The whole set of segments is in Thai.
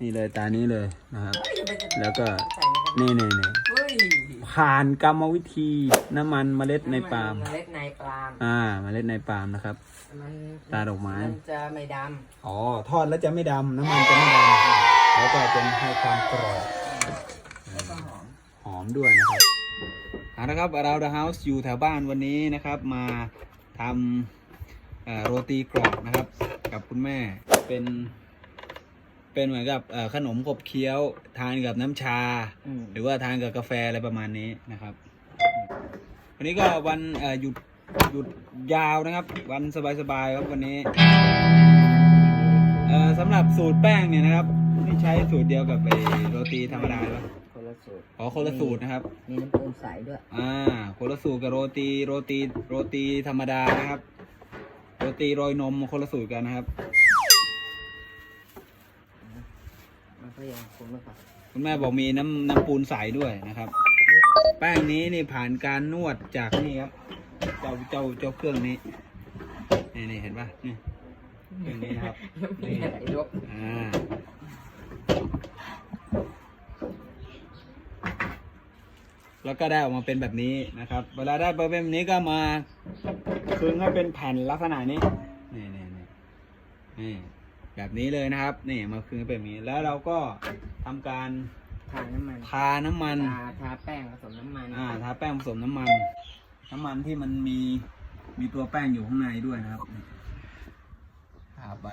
นี่เลยตานี้เลยนะครับ แล้วก็ใส่ในกระนี่นี่นี่เฮ้ยผ่านกรรมวิธีน้ำมันเมล็ดในปาล์มเมล็ดในปาล์มอ่าเมล็ดในปาล์มนะครับ มันตาดอกไม้ มันจะไม่ดอ๋อทอดแล้วจะไม่ดำน้ำมันจะไม่ดำแล้วก็จะให้ความกรอบำแล้วก็หอมหอมด้วยนะครับเอาละครับเราเดอะเฮาส์อยู่แถวบ้านวันนี้นะครับ มาทำเอ่อโรตีกรอบนะครับ กับคุณแม่เป็น เป็นเหมือนกับเอ่อขนมขบเคี้ยว ทานกับน้ำชา อืมหรือว่าทานกับกาแฟอะไรประมาณนี้นะครับ วันนี้ก็วันเอ่อหยุดหยุดยาวนะครับ วันสบายๆครับวันนี้เอ่อสำหรับสูตรแป้งเนี่ยนะครับนี่ใช้สูตรเดียวกับไอ้โรตีธรรมดาหรือเปล่าคนละสูตรอ๋อคนละสูตรนะครับ มีน้ำปูนใสด้วย อ่าคนละสูตรกับโรตีโรตีโรตีธรรมดานะครับ โรตีโรยนมคนละสูตรกันนะครับ มันก็ยังคุ้มไม่พอคุณแม่บอกมีน้ำน้ำปูนใสด้วยนะครับ แป้งนี้นี่ผ่านการนวดจากนี่ครับ เจ้าเจ้าเจ้าเครื่องนี้ นี่นี่เห็นปะนี่เครื่องนี้นะครับมีอะไรยกอ่าแล้วก็ได้ออกมาเป็นแบบนี้นะครับ เวลาได้เป็นแบบนี้ก็มาคึงให้เป็นแผ่นลักษณะนี้นี่นี่นี่นี่ แบบนี้เลยนะครับ นี่มาคึงให้เป็นแบบนี้แล้วเราก็ทำการทาน้ำมันทาน้ำมัน ทาทาแป้งผสมน้ำมันอ่าทาแป้งผสมน้ำมัน น้ำมันที่มันมีมีตัวแป้งอยู่ข้างในด้วยนะครับนี่ทาไป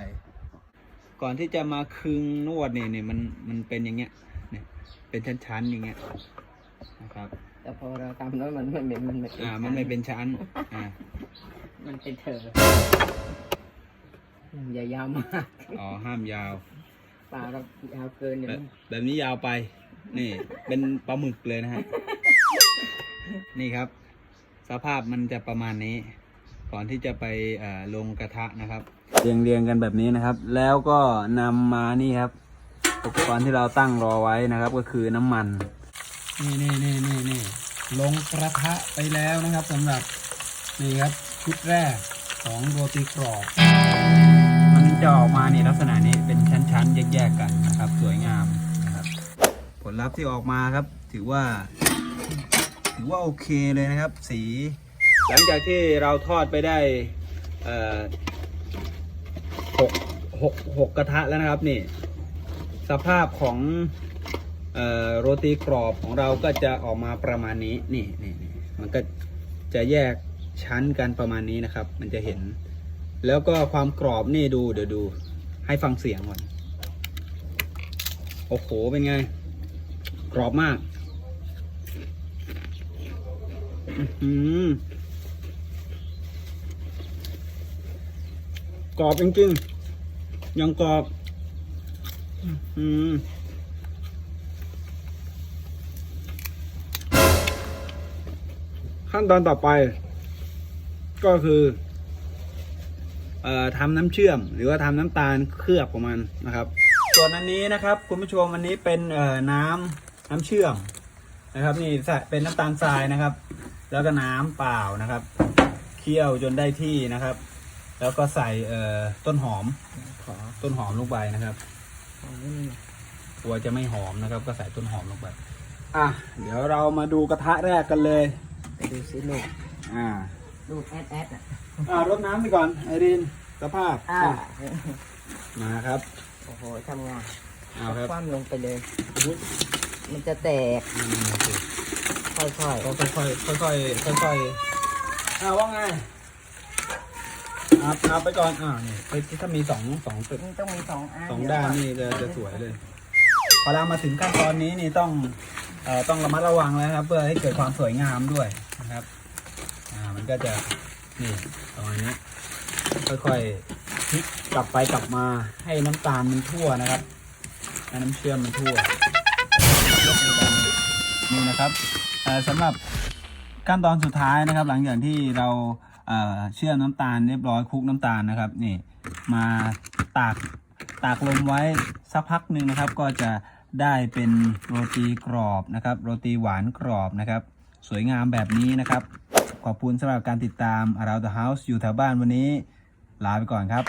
ก่อนที่จะมาคึงนวดเนี่ยเนี่ยมันมันเป็นอย่างเงี้ยเนี่ยเป็นชั้นๆอย่างเงี้ยนะครับแต่พอเราทำแล้วมันไม่เป็นมันไม่เป็นอ่ามันไม่เป็นชั้นอ่ามันเป็นเธอ อย่ายาวมากอ๋อห้ามยาวเปล่าเรายาวเกินเนี่แบยบแบบนี้ยาวไป นี่ เป็นปลาหมึกเลยนะฮะ นี่ครับ สภาพมันจะประมาณนี้ ก่อนที่จะไปเอ่อลงกระทะนะครับ เรียงเรียงกันแบบนี้นะครับ แล้วก็นำมานี่ครับ อุปกรณ์ที่เราตั้งรอไว้นะครับ ก็คือน้ำมัน นี่นี่นี่นี่นี่ลงกระทะไปแล้วนะครับสำหรับนี่ครับชุดแรกของโรตีกรอบมัน จะออกมานี่ลักษณะนี้เป็นชั้นๆ แยกๆกันนะครับ สวยงามนะครับ ผลลัพธ์ที่ออกมาครับ ถือว่า ถือว่าโอเคเลยนะครับ สี หลังจากที่เราทอดไปได้หกหกหกกระทะแล้วนะครับนี่ สภาพของโรตีกรอบของเราก็จะออกมาประมาณนี้นี่นี่มันก็จะแยกชั้นกันประมาณนี้นะครับ มันจะเห็น แล้วก็ความกรอบนี่ดูเดี๋ยวดู ให้ฟังเสียงก่อน โอ้โห เป็นไง กรอบมากอื้อหือกรอบจริงๆ ยังกรอบอื้อหือขั้นตอนต่อไป ก็คือ ทำน้ำเชื่อม หรือว่าทำน้ำตาลเคลือบของมันนะครับ ส่วนอันนี้นะครับคุณผู้ชมอันนี้เป็นเอ่อน้ำน้ำเชื่อมนะครับนี่ใส่เป็นน้ำตาลทรายนะครับ แล้วก็น้ำเปล่านะครับเคี่ยวจนได้ที่นะครับ แล้วก็ใส่เอ่อต้นหอมขอต้นหอมลงไปนะครับขอนิดนึงกลัวจะไม่หอมนะครับ ก็ใส่ต้นหอมลงไปอะเดี๋ยวเรามาดูกระทะแรกกันเลยไปดูซิลูกอ่า ลูกแอดแอดอะอ่ารดน้ำไปก่อนไอรินสภาพอ่ามาครับโอ้โหทำงานเอาครับคว่ำลงไปเลยมันจะแตกอืมโอเคค่อยก็ค่อยๆค่อยๆค่อยๆอ่าว่าไงอ่าเอาไปก่อนอ่านี่ไปถ้ามีสองสองตึกๆมันต้องมีสองอันสองด้านนี่จะจะสวยเลย พอเรามาถึงขั้นตอนนี้นี่ต้องเอ่อต้องระมัดระวังแล้วครับ เพื่อให้เกิดความสวยงามด้วยนะครับอ่า มันก็จะนี่ประมาณนี้ค่อยๆพลิกกลับไปกลับมาให้น้ำตาลมันทั่วนะครับให้น้ำเชื่อมมันทั่วนี่นะครับเอ่อสำหรับขั้นตอนสุดท้ายนะครับ หลังจากที่เราเชื่อมน้ำตาลเรียบร้อยคลุกน้ำตาลนะครับนี่มาตากตากลมไว้สักพักหนึ่งนะครับ ก็จะได้เป็นโรตีกรอบนะครับ โรตีหวานกรอบนะครับ สวยงามแบบนี้นะครับ ขอบคุณสำหรับการติดตาม Around the House อยู่แถวบ้านวันนี้ ลาไปก่อนครับ